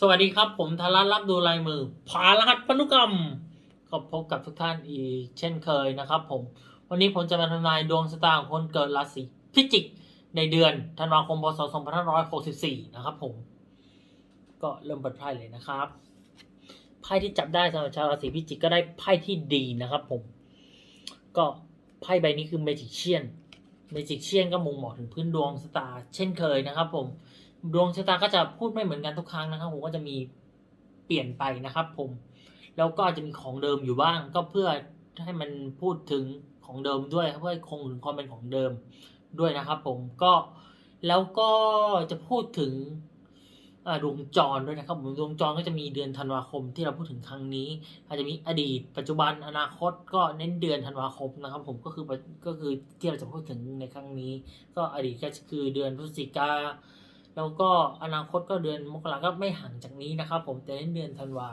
สวัสดีครับ ผมธารัตน์รับดูลายมือผารหัสพันธุกรรมก็พบกับทุกท่านอีกเช่นเคยนะครับ ผม วันนี้ผมจะมาทำนายดวงชะตาของคนเกิดราศีพิจิกในเดือนธันวาคมพศ2564 นะครับ ผม ก็เริ่มเปิดไพ่เลยนะครับไพ่ที่จับได้สำหรับชาวราศีพิจิกก็ได้ไพ่ที่ดีนะครับ ผม ก็ไพ่ใบนี้คือเมจิเชียนเมจิเชียนก็มุงบอถึงพื้นดวงชะตาเช่นเคยนะครับ ผม ดวงชะตาก็จะพูดไม่เหมือนกันทุกครั้งนะครับผมก็จะมีเปลี่ยนไปนะครับ ผม แล้วก็อาจจะมีของเดิมอยู่บ้าง ก็เพื่อให้มันพูดถึงของเดิมด้วยเพื่อคงถึงความเป็นของเดิมด้วยนะครับ ผมก็แล้วก็จะพูดถึงดวงจรด้วยนะครับผมดวงจรก็จะมีเดือนธันวาคมที่เราพูดถึงครั้งนี้ อาจจะมีอดีต ปัจจุบันอนาคตก็เน้นเดือนธันวาคมนะครับ ผมก็คือก็คือที่เราจะพูดถึงในครั้งนี้ ก็อดีตก็คือเดือนพฤศจิกา แล้วก็อนาคตก็เดือนมกราก็ไม่ห่างจากนี้นะครับ ผมแต่ในเดือนธันวา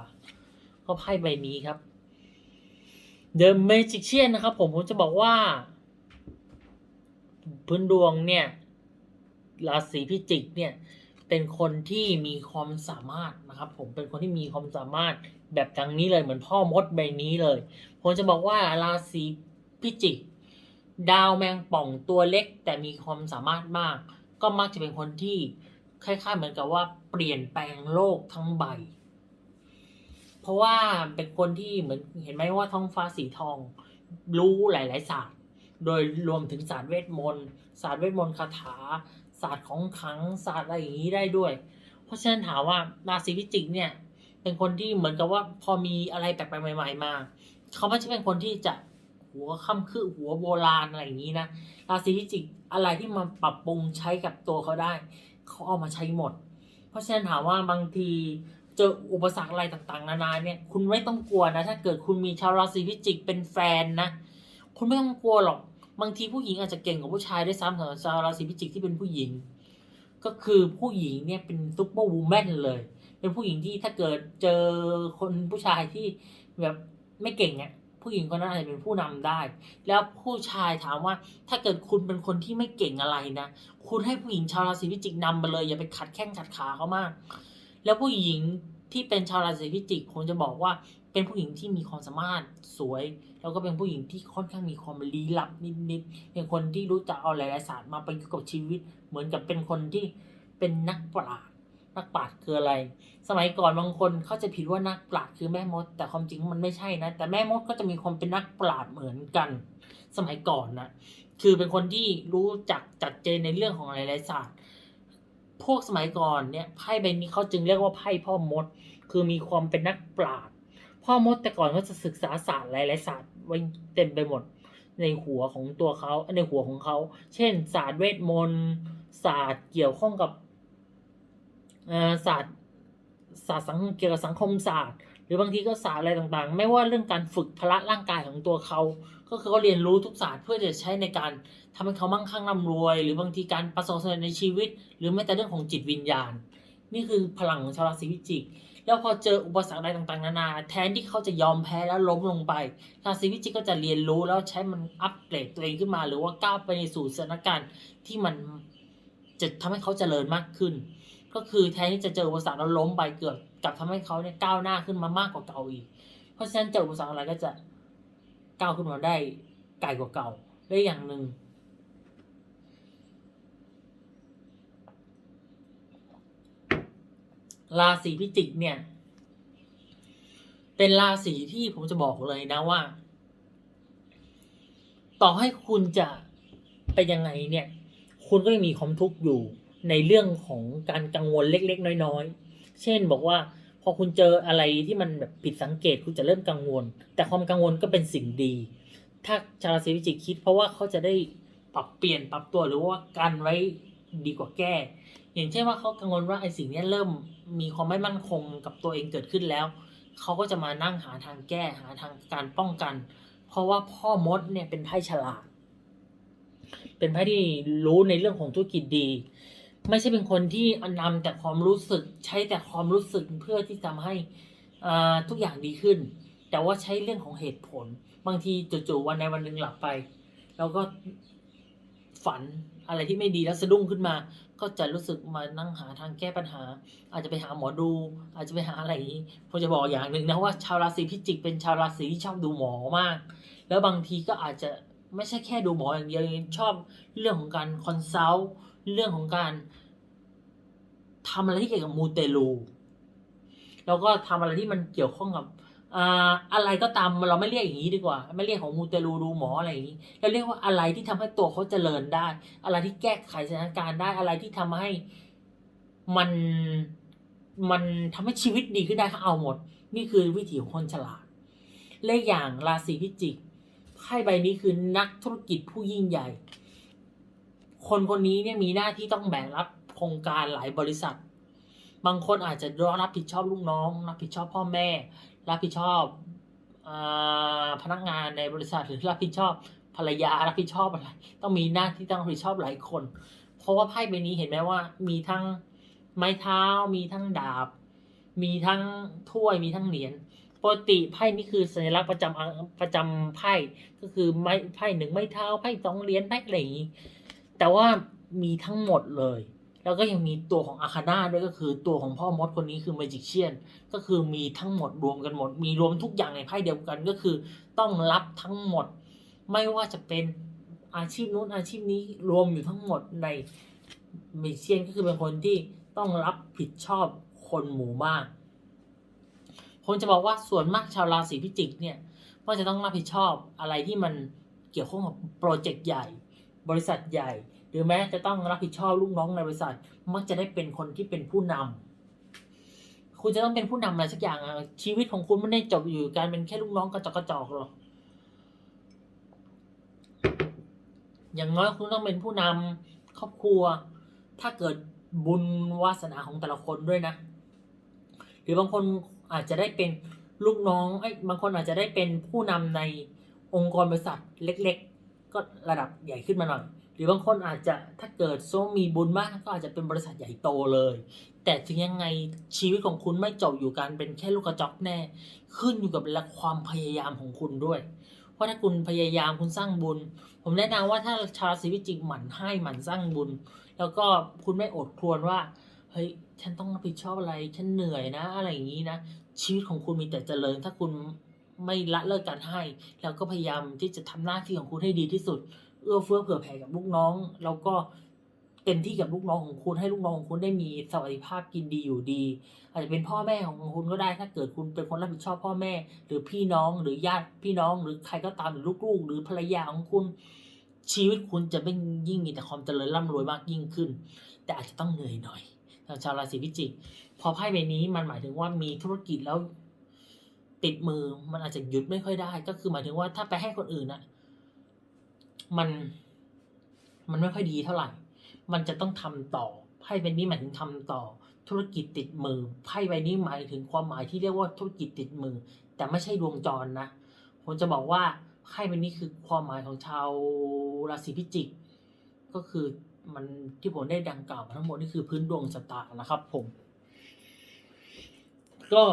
ก็ไพ่ใบนี้ครับ The Magician นะครับ ผมผมจะบอกว่า พื้นดวงเนี่ยราศีพิจิกเนี่ยเป็นคนที่มีความสามารถนะครับ ผมเป็นคนที่มีความสามารถแบบดังนี้เลยเหมือนพ่อมดใบนี้เลยผมจะบอกว่าราศีพิจิก ดาวแมงป่องตัวเล็ก แต่มีความสามารถมาก ก็มักจะเป็นคนที่ คล้ายๆเหมือนกับว่าเปลี่ยนแปลงโลกทั้งใบ เพราะว่าเป็นคนที่เหมือนเห็นไหมว่าท้องฟ้าสีทอง รู้หลายๆศาสตร์ โดยรวมถึงศาสตร์เวทมนต์ศาสตร์เวทมนต์คาถา ศาสตร์ของขังศาสตร์อะไรอย่างนี้ได้ด้วย เพราะฉะนั้นถามว่าราศีพิจิกเนี่ย เป็นคนที่เหมือนกับว่าพอมีอะไรแปลกๆใหม่ ๆ มาเขาไม่ใช่เป็นคนที่จะหัวค่ำคือหัวโบราณอะไรอย่างนี้นะราศีพิจิกอะไรที่มาปรับปรุงใช้กับตัวเขาได้ เขาเอามาใช้หมด เพราะฉะนั้นถามว่าบางทีเจออุปสรรคอะไรต่างๆ นานาเนี่ย คุณไม่ต้องกลัวนะ ถ้าเกิดคุณมีชาวราศีพิจิกเป็นแฟนนะ คุณไม่ต้องกลัวหรอก บางทีผู้หญิงอาจจะเก่งกว่าผู้ชายได้ซ้ำสำหรับชาวราศีพิจิกที่เป็นผู้หญิง ก็คือผู้หญิงเนี่ยเป็นซุปเปอร์วูแมนเลย เป็นผู้หญิงที่ถ้าเกิดเจอคนผู้ชายที่แบบไม่เก่งอะ ผู้หญิงคนนั้นอาจจะเป็นผู้นำได้ แล้วผู้ชายถามว่า ถ้าเกิดคุณเป็นคนที่ไม่เก่งอะไรนะ คุณให้ผู้หญิงชาวราศีพิจิกนำไปเลย อย่าไปขัดแข้งขัดขาเขามาก แล้วผู้หญิงที่เป็นชาวราศีพิจิกผมจะบอกว่าเป็นผู้หญิงที่มีความสามารถสวย แล้วก็เป็นผู้หญิงที่ค่อนข้างมีความลี้ลับนิดๆเป็นคนที่รู้จักเอาหลายๆศาสตร์มาประยุกต์กับชีวิต เหมือนกับเป็นคนที่เป็นนักปราชญ์ นักปราชญ์คืออะไร สมัยก่อนบางคนเขาใจะผิดว่านักปราชญ์คือแม่มด แต่ความจริงมันไม่ใช่นะ แต่แม่มดก็จะมีความเป็นนักปราชญ์เหมือนกัน สมัยก่อนนะคือเป็นคนที่รู้จักจัดเจนในเรื่องของหลายๆศาสตร์ พวกสมัยก่อนเนี่ยไพ่ใบนี้เขาจึงเรียกว่าไพ่พ่อมด คือมีความเป็นนักปราชญ์พ่อมดแต่ก่อนเขาจะศึกษาศาสตร์หลายๆศาสตร์ไว้เต็มไปหมดในหัวของตัวเขาในหัวของเขา เช่น ศาสตร์เวทมนต์ศาสตร์เกี่ยวข้องกับ ศาสตร์ศาสตร์สังเกี่ยวกับสังคมศาสตร์ หรือบางทีก็ศาสตร์อะไรต่างๆ ไม่ว่าเรื่องการฝึกพละร่างกายของตัวเขา ก็คือเขาเรียนรู้ทุกศาสตร์เพื่อจะใช้ในการทำให้เขามั่งคั่งร่ำรวย หรือบางทีการประสบความสำเร็จในชีวิต หรือแม้แต่เรื่องของจิตวิญญาณ นี่คือพลังของชาวราศีพิจิก แล้วพอเจออุปสรรคอะไรต่างๆ นานา แทนที่เขาจะยอมแพ้แล้วล้มลงไป ราศีพิจิกก็จะเรียนรู้แล้วใช้มันอัปเกรดตัวเองขึ้นมา หรือว่าก้าวไปในสู่สถานการณ์ที่มันจะทำให้เขาเจริญมากขึ้น ก็คือแทนที่จะเจออุปสรรคแล้วล้มไปเกือบกลับทำให้เขาเนี่ยก้าวหน้าขึ้นมามากกว่าเก่าอีก เพราะฉะนั้นเจออุปสรรคอะไรก็จะก้าวขึ้นมาได้ไกลกว่าเก่าและอย่างหนึ่งราศีพิจิกเนี่ย เป็นราศีที่ผมจะบอกเลยนะว่า ต่อให้คุณจะเป็นยังไงเนี่ย คุณก็ยังมีความทุกข์อยู่ ในเรื่องของการกังวลเล็ก ๆ น้อย ๆ เช่นบอกว่าพอคุณเจออะไรที่มันแบบผิดสังเกตคุณจะเริ่มกังวล แต่ความกังวลก็เป็นสิ่งดี ถ้าชาวราศีพิจิกคิด เพราะว่าเขาจะได้ปรับเปลี่ยนปรับตัวหรือว่ากันไว้ดีกว่าแก้ อย่างเช่นว่าเขากังวลว่าไอ้สิ่งนี้เริ่มมีความไม่มั่นคงกับตัวเองเกิดขึ้นแล้ว เขาก็จะมานั่งหาทางแก้หาทางการป้องกัน เพราะว่าพ่อมดเนี่ยเป็นไพ่ฉลาด เป็นไพ่ที่รู้ในเรื่องของธุรกิจดี ไม่ใช่เป็นคนที่นำแต่ความรู้สึก ใช้แต่ความรู้สึกเพื่อที่จะทำให้ทุกอย่างดีขึ้น แต่ว่าใช้เรื่องของเหตุผล บางทีจู่ๆวันใดวันหนึ่งหลับไป แล้วก็ฝันอะไรที่ไม่ดีแล้วสะดุ้งขึ้นมา ก็จะรู้สึกมานั่งหาทางแก้ปัญหา อาจจะไปหาหมอดู อาจจะไปหาอะไรอย่างนี้ผมจะบอกอย่างหนึ่งนะว่าชาวราศีพิจิกเป็นชาวราศีที่ชอบดูหมอมาก แล้วบางทีก็อาจจะไม่ใช่แค่ดูหมออย่างเดียวชอบเรื่องของการคอนซัลท์ เรื่องของการทำอะไรที่เกี่ยวกับมูเตลูแล้วก็ทำอะไรที่มันเกี่ยวข้องกับอะไรก็ตามเราไม่เรียกอย่างนี้ดีกว่า ไม่เรียกของมูเตลูดูหมออะไรอย่างนี้เราเรียกว่าอะไรที่ทำให้ตัวเขาเจริญได้ อะไรที่แก้ไขสถานการณ์ได้อะไรที่ทำให้มันมันทำให้ชีวิตดีขึ้นได้เขาเอาหมด นี่คือวิถีของคนฉลาดเลขอย่างราศีพิจิกไพ่ใบนี้คือนักธุรกิจผู้ยิ่งใหญ่ คนคนนี้เนี่ยมีหน้าที่ต้องแบกรับโครงการหลายบริษัท บางคนอาจจะรับผิดชอบลูกน้อง รับผิดชอบพ่อแม่ รับผิดชอบอพนักงานในบริษัทหรือรับผิดชอบภรรยารับผิดชอบอะไร ต้องมีหน้าที่ต้องรับผิดชอบหลายคน เพราะว่าไพ่ใบนี้เห็นไหมว่า มีทั้งไม้เท้า มีทั้งดาบ มีทั้งถ้วยมีทั้งเหรียญปกติไพ่นี่คือสัญลักษณ์ประจำประจำไพ่ก็คือไม้ไพ่หนึ่งไม้เท้าไพ่สองเหรียญไพ่อะไรอย่างนี้ แต่ว่ามีทั้งหมดเลย แล้วก็ยังมีตัวของอาคาน่าด้วยก็คือตัวของพ่อมดคนนี้คือ m มจิเชียนก็คือมีทั้งหมดรวมกันหมด มีรวมทุกอย่างในไพ่เดียวกันก็คือต้องรับทั้งหมด ไม่ว่าจะเป็นอาชีพนู้นอาชีพนี้รวมอยู่ทั้งหมดใน m มจิเชียนก็คือเป็นคนที่ต้องรับผิดชอบคนหมู่มากผมจะบอกว่าส่วนมากชาวราศีพิจิกเนี่ยก็จะต้องรับผิดชอบอะไรที่มันเกี่ยวข้องกับโปรเจกต์ใหญ่ บริษัทใหญ่ หรือแม้จะต้องรับผิดชอบลูกน้องในบริษัท มักจะได้เป็นคนที่เป็นผู้นำคุณจะต้องเป็นผู้นำอะไรสักอย่างอะชีวิตของคุณไม่ได้จบอยู่การเป็นแค่ลูกน้องกระจอกกระจอกหรอกอย่างน้อยคุณต้องเป็นผู้นำครอบครัว ถ้าเกิดบุญวาสนาของแต่ละคนด้วยนะ หรือบางคนอาจจะได้เป็นลูกน้องไอ้บางคนอาจจะได้เป็นผู้นำในองค์กรบริษัทเล็ก ๆ ก็ระดับใหญ่ขึ้นมาหน่อย รือบางคนอาจจะถ้าเกิดโซมีบุญมากก็อาจจะเป็นบริษัทใหญ่โตเลย แต่ถึงยังไงชีวิตของคุณไม่จบอยู่การเป็นแค่ลูกกระจอกแน่ ขึ้นอยู่กับความพยายามของคุณด้วยเพราะถ้าคุณพยายามคุณสร้างบุญ ผมแนะนำว่าถ้าชาวราศีพิจิกหมั่นให้หมั่นสร้างบุญ แล้วก็คุณไม่อดครวญว่าเฮ้ยฉันต้องรับผิดชอบอะไรฉันเหนื่อยนะ อะไรอย่างนี้นะชีวิตของคุณมีแต่เจริญ ถ้าคุณไม่ละเลิกการให้ แล้วก็พยายามที่จะทำหน้าที่ของคุณให้ดีที่สุด เอื้อเฟื้อเผื่อแผ่กับลูกน้อง แล้วก็เต็มที่กับลูกน้องของคุณให้ลูกน้องของคุณได้มีสวัสดิภาพกินดีอยู่ดี อาจจะเป็นพ่อแม่ของคุณก็ได้ถ้าเกิดคุณเป็นคนรับผิดชอบพ่อแม่ หรือพี่น้องหรือญาติพี่น้อง หรือใครก็ตามหรือลูกๆ หรือภรรยาของคุณชีวิตคุณจะไม่ยิ่งมีแต่ความเจริญร่ำรวยมากยิ่งขึ้น แต่อาจจะต้องเหนื่อยหน่อยชาวราศีพิจิกพอไพ่ใบนี้มันหมายถึงว่ามีธุรกิจแล้วติดมือมันอาจจะหยุดไม่ค่อยได้ ก็คือหมายถึงว่าถ้าไปให้คนอื่นนะ มันมันไม่ค่อยดีเท่าไหร่ มันจะต้องทำต่อไพ่ใบนี้หมายถึงทำต่อ ธุรกิจติดมือไพ่ใบนี้หมายถึงความหมายที่เรียกว่าธุรกิจติดมือ แต่ไม่ใช่ดวงจรนะผมจะบอกว่าไพ่ใบนี้คือความหมายของชาวราศีพิจิก ก็คือมันที่ผมได้ดังกล่าวมาทั้งหมดนี่คือพื้นดวงชะตานะครับ ผม ก็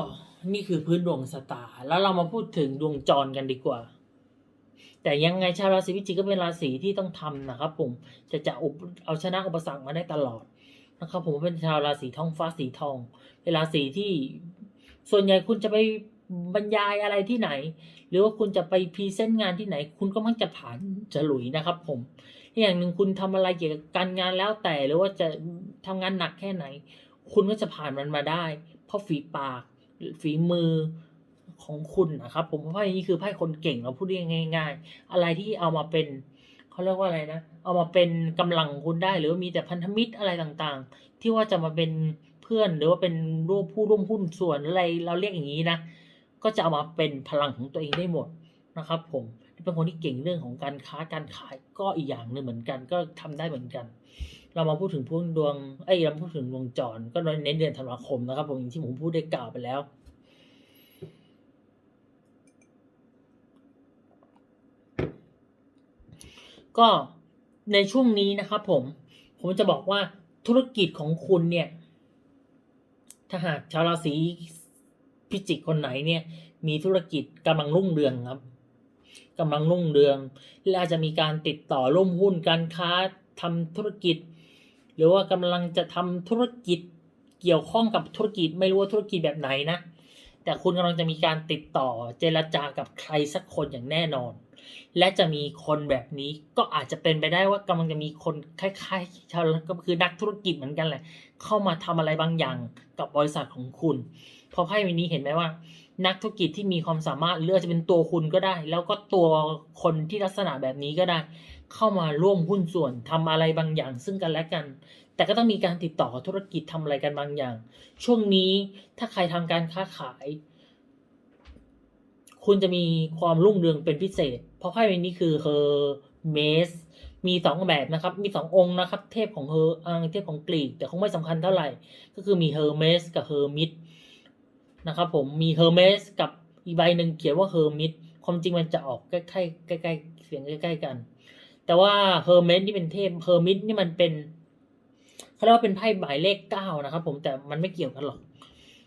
นี่คือพื้นดวงชะตาแล้วเรามาพูดถึงดวงจรกันดีกว่า แต่ยังไงชาวราศีพิจิกก็เป็นราศีที่ต้องทำนะครับผมจะจะเอาชนะอุปสรรคมาได้ตลอดนะครับผมเป็นชาวราศีทองฟ้าสีทอง เป็นราศีที่ส่วนใหญ่คุณจะไปบรรยายอะไรที่ไหน หรือว่าคุณจะไปพรีเซนต์งานที่ไหน คุณก็มักจะผ่านฉลุยนะครับ ผมอย่างหนึ่งคุณทำอะไรเกี่ยวกับการงานแล้วแต่หรือว่าจะทำงานหนักแค่ไหน คุณก็จะผ่านมันมาได้ เพราะฝีปากฝีมือ ของคุณนะครับ ผมเพราะไพ่นี้คือไพ่คนเก่งเราพูดง่าย ๆ อะไรที่เอามาเป็นเขาเรียกว่าอะไรนะ เอามาเป็นกำลังคุณได้ หรือว่ามีแต่พันธมิตรอะไรต่างๆ ที่ว่าจะมาเป็นเพื่อนหรือว่าเป็นร่วมผู้ร่วมหุ้นส่วนอะไรเราเรียกอย่างนี้นะ ก็จะเอามาเป็นพลังของตัวเองได้หมดนะครับผมเป็นคนที่เก่งเรื่องของการค้าการขายก็อีกอย่างหนึ่งเหมือนกัน ก็ทำได้เหมือนกัน เรามาพูดถึงพวกดวง เอ้ยเรามาพูดถึงดวงจร ก็เน้นเดือนธันวาคมนะครับผมอย่างที่ผมพูดได้กล่าวไปแล้ว ก็ในช่วงนี้นะครับผม ผมจะบอกว่าธุรกิจของคุณเนี่ย ถ้าหากชาวราศีพิจิกคนไหนเนี่ย มีธุรกิจกำลังรุ่งเรืองครับกำลังรุ่งเรือง และอาจจะมีการติดต่อร่วมหุ้นการค้าทำธุรกิจ หรือว่ากำลังจะทำธุรกิจเกี่ยวข้องกับธุรกิจไม่รู้ว่าธุรกิจแบบไหนนะ แต่คุณกำลังจะมีการติดต่อเจรจากับใครสักคนอย่างแน่นอน และจะมีคนแบบนี้ก็อาจจะเป็นไปได้ว่ากำลังจะมีคนคล้ายๆชาวก็คือนักธุรกิจเหมือนกันแหละ เข้ามาทำอะไรบางอย่างกับบริษัทของคุณพราะไพ่ใบนี้เห็นไหมว่า นักธุรกิจที่มีความสามารถหรืออาจจะเป็นตัวคุณก็ได้ แล้วก็ตัวคนที่ลักษณะแบบนี้ก็ได้ เข้ามาร่วมหุ้นส่วนทำอะไรบางอย่างซึ่งกันและกัน แต่ก็ต้องมีการติดต่อธุรกิจทำอะไรกันบางอย่าง ช่วงนี้ถ้าใครทำการค้าขาย คุณจะมีความรุ่งเรืองเป็นพิเศษ เพราะไพ่ใบนี้คือเฮอร์เมสมีสองแบบนะครับ มีสององค์นะครับ เทพของเฮอร์อ่าเทพของกรีก แต่คงไม่สำคัญเท่าไหร่ ก็คือมีเฮอร์เมสกับเฮอร์มิดนะครับผมมีเฮอร์เมสกับอีกใบหนึ่งเขียนว่าเฮอร์มิดความจริงมันจะออกใกล้ๆใกล้เสียงใกล้ๆกัน แต่ว่าเฮอร์เมสที่เป็นเทพเฮอร์มิดนี่มันเป็นเขาเรียกว่าเป็นไพ่หมายเลขเก้านะครับ ผมแต่มันไม่เกี่ยวกันหรอก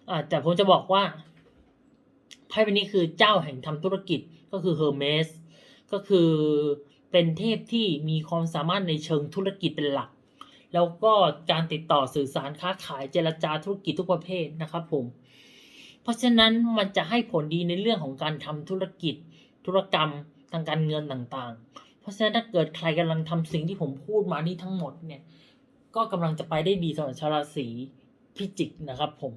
อ่าแต่ผมจะบอกว่า ไพ่ใบนี้คือเจ้าแห่งทำธุรกิจก็คือเฮอร์เมสก็คือเป็นเทพที่มีความสามารถในเชิงธุรกิจเป็นหลัก แล้วก็การติดต่อสื่อสารค้าขายเจรจาธุรกิจทุกประเภทนะครับผม เพราะฉะนั้นมันจะให้ผลดีในเรื่องของการทำธุรกิจ ธุรกรรมทางการเงินต่างๆ เพราะฉะนั้นถ้าเกิดใครกำลังทำสิ่งที่ผมพูดมานี่ทั้งหมดเนี่ย ก็กำลังจะไปได้ดีสำหรับชาวราศีพิจิกนะครับผม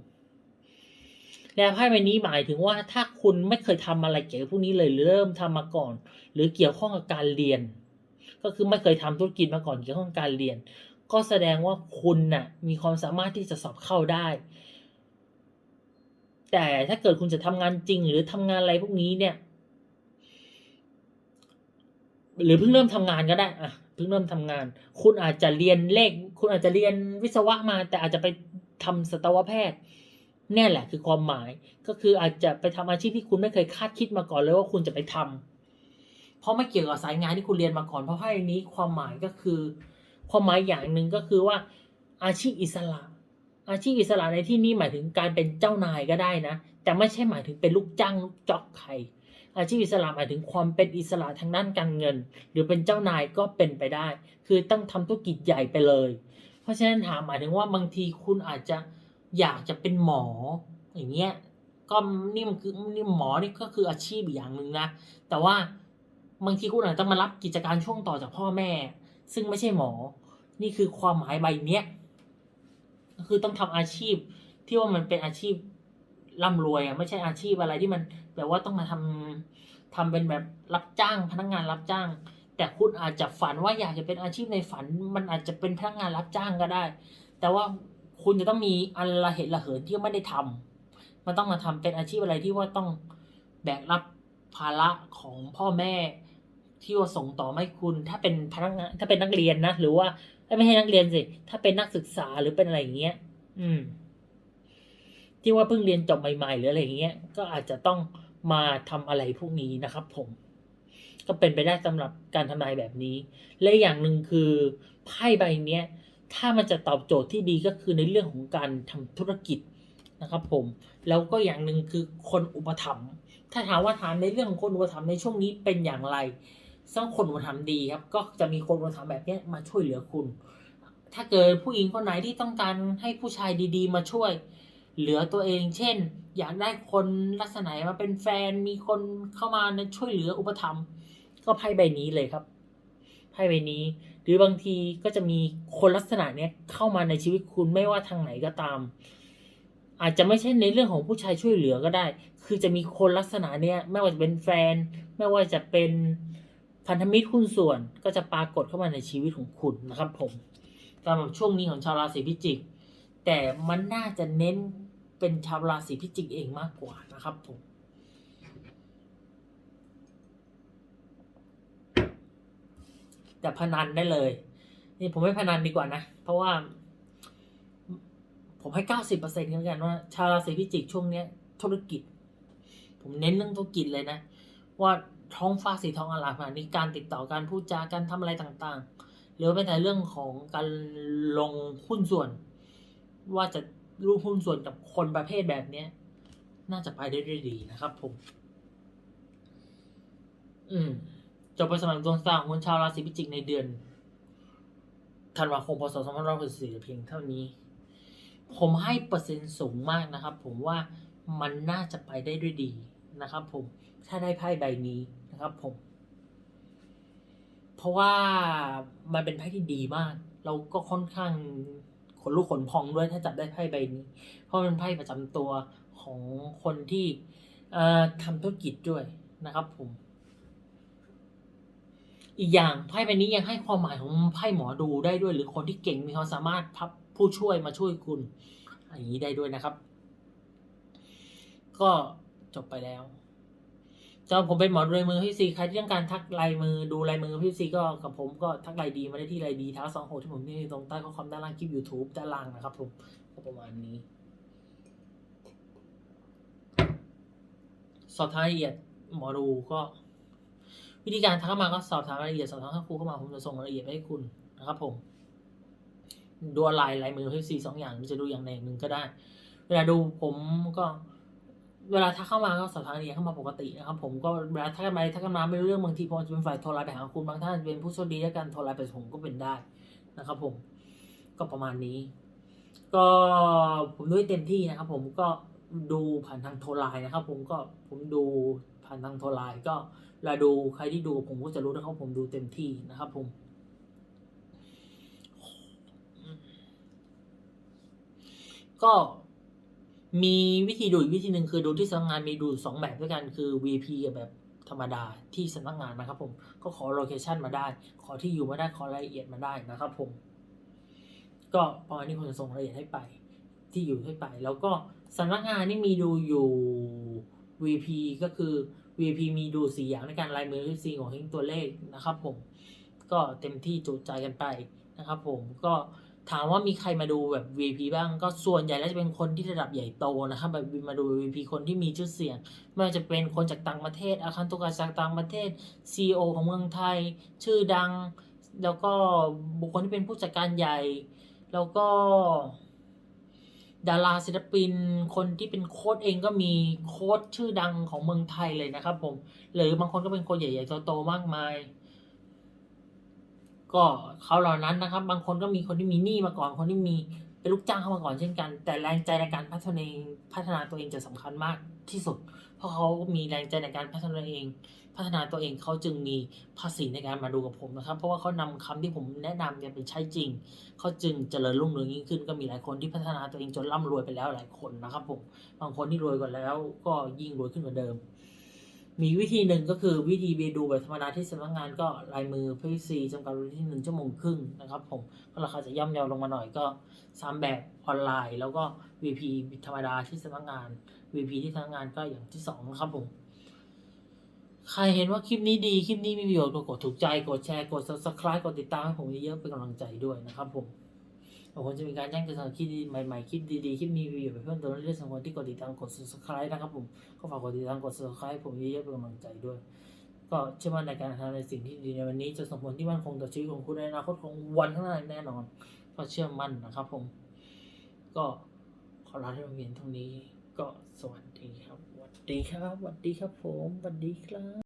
และไพ่ใบนี้หมายถึงว่าถ้าคุณไม่เคยทำอะไรเกี่ยวกับพวกนี้เลยหรือเริ่มทำมาก่อน หรือเกี่ยวข้องกับการเรียน ก็คือไม่เคยทำธุรกิจมาก่อนเกี่ยวข้องกับการเรียน ก็แสดงว่าคุณน่ะมีความสามารถที่จะสอบเข้าได้ แต่ถ้าเกิดคุณจะทำงานจริง หรือทำงานอะไรพวกนี้เนี่ย หรือเพิ่งเริ่มทำงานก็ได้อะเพิ่งเริ่มทำงาน คุณอาจจะเรียนเลข คุณอาจจะเรียนวิศวะมา แต่อาจจะไปทำสัตวแพทย์ นี่ยแหละคือความหมายก็คืออาจจะไปทำอาชีพที่คุณไม่เคยคาดคิดมาก่อนเลยว่าคุณจะไปทำเพราะไม่เกี่ยวกับสายงานที่คุณเรียนมาก่อน เพราะไพ่นี้ความหมายก็คือ ความหมายอย่างหนึ่งก็คือว่าอาชีพอิสระ อาชีพอิสระในที่นี้หมายถึงการเป็นเจ้านายก็ได้นะ แต่ไม่ใช่หมายถึงเป็นลูกจ้างลูกจ็อกใครอาชีพอิสระหมายถึงความเป็นอิสระทางด้านการเงิน หรือเป็นเจ้านายก็เป็นไปได้ คือต้องทำธุรกิจใหญ่ไปเลย เพราะฉะนั้นถามหมายถึงว่าบางทีคุณอาจจะ อยากจะเป็นหมออย่างเงี้ยก็นี่มันคือนี่หมอนี่ก็คืออาชีพอย่างหนึ่งนะแต่ว่าบางทีคุณอาจจะมารับกิจการช่วงต่อจากพ่อแม่ ซึ่งไม่ใช่หมอ นี่คือความหมายใบเนี้ยก็คือต้องทำอาชีพที่ว่ามันเป็นอาชีพร่ำรวยอะไม่ใช่อาชีพอะไรที่มันแบบว่าต้องมาทำทำเป็นแบบรับจ้างพนักงานรับจ้าง แต่คุณอาจจะฝันว่าอยากจะเป็นอาชีพในฝัน มันอาจจะเป็นพนักงานรับจ้างก็ได้ แต่ว่า คุณจะต้องมีอันละเหตุละเหินที่ไม่ได้ทำมันต้องมาทำเป็นอาชีพอะไรที่ว่าต้องแบกรับภาระของพ่อแม่ที่ว่าส่งต่อมาให้คุณ ถ้าเป็นพนักงานถ้าเป็นนักเรียนนะ หรือว่าไม่ใช่นักเรียนสิ ถ้าเป็นนักศึกษาหรือเป็นอะไรอย่างเงี้ย อืม ที่ว่าเพิ่งเรียนจบใหม่ๆ หรืออะไรอย่างเงี้ย ก็อาจจะต้องมาทำอะไรพวกนี้นะครับผม ก็เป็นไปได้สำหรับการทำนายแบบนี้ และอย่างหนึ่งคือไพ่ใบเนี้ย ถ้ามันจะตอบโจทย์ที่ดีก็คือในเรื่องของการทำธุรกิจนะครับผมแล้วก็อย่างหนึ่งคือคนอุปถัมภ์ถ้าถามว่าถามในเรื่องของคนอุปถัมภ์ในช่วงนี้เป็นอย่างไรซึ่งคนอุปถัมภ์ดีครับก็จะมีคนอุปถัมภ์แบบนี้มาช่วยเหลือคุณ ถ้าเกิดผู้หญิงคนไหนที่ต้องการให้ผู้ชายดี ๆ มาช่วย เหลือตัวเองเช่น อยากได้คนลักษณะไหนมาเป็นแฟนมีคนเข้ามาช่วยเหลืออุปถัมภ์ก็ไพ่ใบนี้เลยครับไพ่ใบนี้ หรือบางทีก็จะมีคนลักษณะเนี้ยเข้ามาในชีวิตคุณไม่ว่าทางไหนก็ตาม อาจจะไม่ใช่ในเรื่องของผู้ชายช่วยเหลือก็ได้ คือจะมีคนลักษณะเนี้ยไม่ว่าจะเป็นแฟน ไม่ว่าจะเป็นพันธมิตรหุ้นส่วนก็จะปรากฏเข้ามาในชีวิตของคุณนะครับ ผมสำหรับช่วงนี้ของชาวราศีพิจิก แต่มันน่าจะเน้นเป็นชาวราศีพิจิกเองมากกว่านะครับผม แต่พนันได้เลย นี่ผมไม่พนันดีกว่านะ เพราะว่า ผมให้เก้าสิบเปอร์เซ็นต์กันกันว่า ชาวราศีพิจิกช่วงเนี้ย ธุรกิจ ผมเน้นเรื่องธุรกิจเลยนะ ว่าท้องฟ้าสีทองอลามขนาดนี้การติดต่อการพูดจาการทำอะไรต่างๆ หรือเป็นแต่เรื่องของการลงหุ้นส่วน ว่าจะร่วมหุ้นส่วนกับคนประเภทแบบเนี้ย น่าจะไปได้ด้วยดีนะครับผม อืม จบไปสำหรับดวงตางคนชาวราศีพิจิกในเดือนธันวาคมพศ2564เพียงเท่านี้ ผมให้เปอร์เซ็นต์สูงมากนะครับ ผมว่ามันน่าจะไปได้ด้วยดีนะครับ ผมถ้าได้ไพ่ใบนี้นะครับ ผม เพราะว่ามันเป็นไพ่ที่ดีมาก เราก็ค่อนข้างขนลุกขนพองด้วยถ้าจับได้ไพ่ใบนี้ เพราะมันเป็นไพ่ประจำตัวของคนที่ทำธุรกิจด้วยนะครับ ผม อีกอย่างไพ่ใบนี้ยังให้ความหมายของไพ่หมอดูได้ด้วย หรือคนที่เก่งมีความสามารถพับผู้ช่วยมาช่วยคุณอย่างนี้ได้ด้วยนะครับ ก็จบไปแล้วสำหรับผมเป็นหมอดูลายมือพี่ซีใครที่ต้องการทักลายมือดูลายมือพี่ซีก็กับผมก็ทักลายดีมาได้ที่ลายดีท้าสองหกที่ผมที่ตรงใต้ข้อความด้านล่างคลิป YouTube ด้านล่างนะครับผมก็ประมาณนี้ สอบถามรายละเอียดหมอดูก็ วิธีการทักเข้ามาก็สอบถามรายละเอียดสอบถามข้าครูเข้ามาผมจะส่งรายละเอียดไปให้คุณนะครับผมดูลายลายมือพี่ซีสองอย่างหรือจะดูอย่างใดอย่างหนึ่งก็ได้ เวลาดูผมก็เวลาทักเข้ามาก็สอบถามรายละเอียดเข้ามาปกตินะครับผมก็เวลาทักกันไปทักกันมาไม่รู้เรื่องบางทีผมจะเป็นฝ่ายโทรไลน์ไปหาคุณบางท่านเป็นผู้โชคดีแล้วกันโทรไลน์ไปผมก็เป็นได้นะครับ ผมก็ประมาณนี้ ก็ผมด้วยเต็มที่นะครับ ผมก็ ดูผ่านทางโทรไลน์นะครับ ผมก็ผมดูผ่านทางโทรไลน์ก็เวลาดูใครที่ดูผมก็จะรู้นะครับ ผมดูเต็มที่นะครับ ผม ก็มีวิธีดูอีกวิธีหนึ่งคือดูที่สำนักงานมีดูสองแบบด้วยกันคือ VP กับแบบธรรมดาที่สำนักงานนะครับ ผมก็ขอโลเคชันมาได้ ขอที่อยู่มาได้ขอรายละเอียดมาได้นะครับ ผม ก็ประมาณนี้ผมจะส่งรายละเอียดให้ไป ที่อยู่ให้ไป แล้วก็ สำนักงานนี่มีดูอยู่ VP ก็คือ VP มีดูสีอย่างในการลายมือที่สีของทิ้งตัวเลขนะครับผมก็เต็มที่จุใจกันไปนะครับผมก็ถามว่ามีใครมาดูแบบ VP บ้างก็ส่วนใหญ่แล้วจะเป็นคนที่ระดับใหญ่โตนะครับแบบมาดู VP คนที่มีชื่อเสียง ไม่ว่าจะเป็นคนจากต่างประเทศอาคารตุกาจากต่างประเทศ CEO ของเมืองไทย ชื่อดัง แล้วก็บุคคลที่เป็นผู้จัดการใหญ่ แล้วก็ ดาราศิลปิน คนที่เป็นโค้ดเองก็มีโค้ดชื่อดังของเมืองไทยเลยนะครับผม หรือบางคนก็เป็นคนใหญ่ๆโตๆมากมาย ก็เขาเหล่านั้นนะครับ บางคนก็มีคนที่มีหนี้มาก่อน คนที่มีเป็นลูกจ้างเข้ามาก่อนเช่นกัน แต่แรงใจในการพัฒนาเองพัฒนาตัวเองจะสำคัญมาก ที่สุด เพราะเขามีแรงใจในการพัฒนาเอง พัฒนาตัวเองเขาจึงมีภาษีในการมาดูกับผมนะครับ เพราะว่าเขานำคำที่ผมแนะนำเนี่ยไปใช้จริง เขาจึงเจริญรุ่งเรืองยิ่งขึ้น ก็มีหลายคนที่พัฒนาตัวเองจนร่ำรวยไปแล้วหลายคนนะครับผม บางคนที่รวยกว่าแล้ว ก็ยิ่งรวยขึ้นกว่าเดิม มีวิธีหนึ่งก็คือวิธีไปดูแบบธรรมดาที่สำนักงานก็ลายมือพีซีจำกัดเวลาที่หนึ่งชั่วโมงครึ่งนะครับ ผมก็ราคาจะย่อมเยาลงมาหน่อยก็สามแบบออนไลน์ แล้วก็ VP ธรรมดาที่สำนักงาน VP ที่สำนักงานก็อย่างที่สองนะครับผม ใครเห็นว่าคลิปนี้ดี คลิปนี้มีประโยชน์ก็กดถูกใจ กดแชร์ กด subscribe กดติดตามให้ผมเยอะๆเป็นกำลังใจด้วยนะครับผมผมจะมีการแจ้งเตือนคลิปดีใหม่ๆ คลิปดีๆ คลิปมีประโยชน์เพิ่มเติมเรื่อยๆสำหรับคนที่กดติดตาม กด subscribe นะครับผม ก็ฝากกดติดตาม กด subscribe ผมเยอะๆเป็นกำลังใจด้วยก็เชื่อมั่นในการทำในสิ่งที่ดีในวันนี้ จะส่งผลที่มั่นคงต่อชีวิตของคุณในอนาคตของวันข้างหน้าแน่นอน ก็เชื่อมั่นนะครับผม ก็ อลาที่มาเพียงเท่านี้ ก็สวัสดีครับสวัสดีครับสวัสดีครับผมสวัสดีครับ